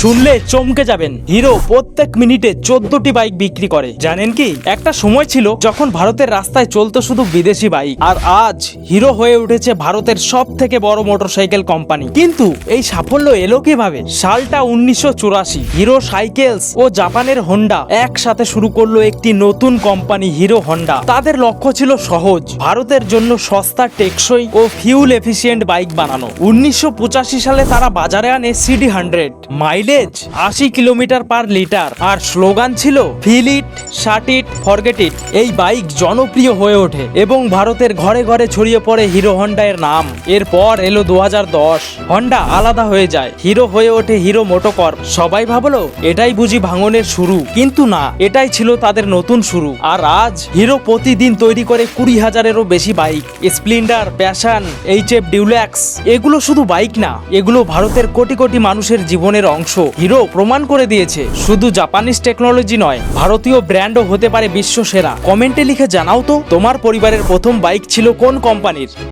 শুনলে চমকে যাবেন। হিরো প্রত্যেক মিনিটে চোদ্দটি বাইক বিক্রি করে। জানেন কি? একটা সময় ছিল যখন ভারতের রাস্তায় চলতো শুধু বিদেশি বাইক। আর আজ হিরো হয়ে উঠেছে ভারতের সব থেকে বড় মোটরসাইকেল কোম্পানি। কিন্তু এই সাফল্য এলো কীভাবে? সালটা উনিশশো চুরাশি, হিরো সাইকেলস ও জাপানের হোন্ডা একসাথে শুরু করল একটি নতুন কোম্পানি হিরো হোন্ডা। তাদের লক্ষ্য ছিল সহজ, ভারতের জন্য সস্তা, টেকসই ও ফিউল এফিসিয়েন্ট বাইক বানানো। উনিশশো পঁচাশি সালে তারা বাজারে আনে সিডি হান্ড্রেড মাইলেজ আশি কিলোমিটার পার লিটার। আর স্লোগান ছিল fill it shut it forget it এই বাইক জনপ্রিয় হয়ে ওঠে এবং ভারতের ঘরে ঘরে ছড়িয়ে পড়ে হিরো হন্ডা এর নাম। এরপর এলো দু হন্ডা আলাদা হয়ে যায়। হিরো হয়ে ওঠে হিরো মোটোকর সবাই ভাবলো, এটাই বুঝি ভাঙনের শুরু। কিন্তু না, এটাই ছিল তাদের নতুন শুরু। আর আজ হিরো প্রতিদিন তৈরি করে কুড়ি হাজারেরও বেশি bike. Splendor, Passion, H F Deluxe এগুলো শুধু বাইক না, এগুলো ভারতের কোটি কোটি মানুষের জীবনের অংশ। হিরো প্রমাণ করে দিয়েছে, শুধু জাপানিজ টেকনোলজি নয়, ভারতীয় ব্র্যান্ডও হতে পারে বিশ্ব সেরা কমেন্টে লিখে জানাও তো, তোমার পরিবারের প্রথম বাইক ছিল কোন কোম্পানির?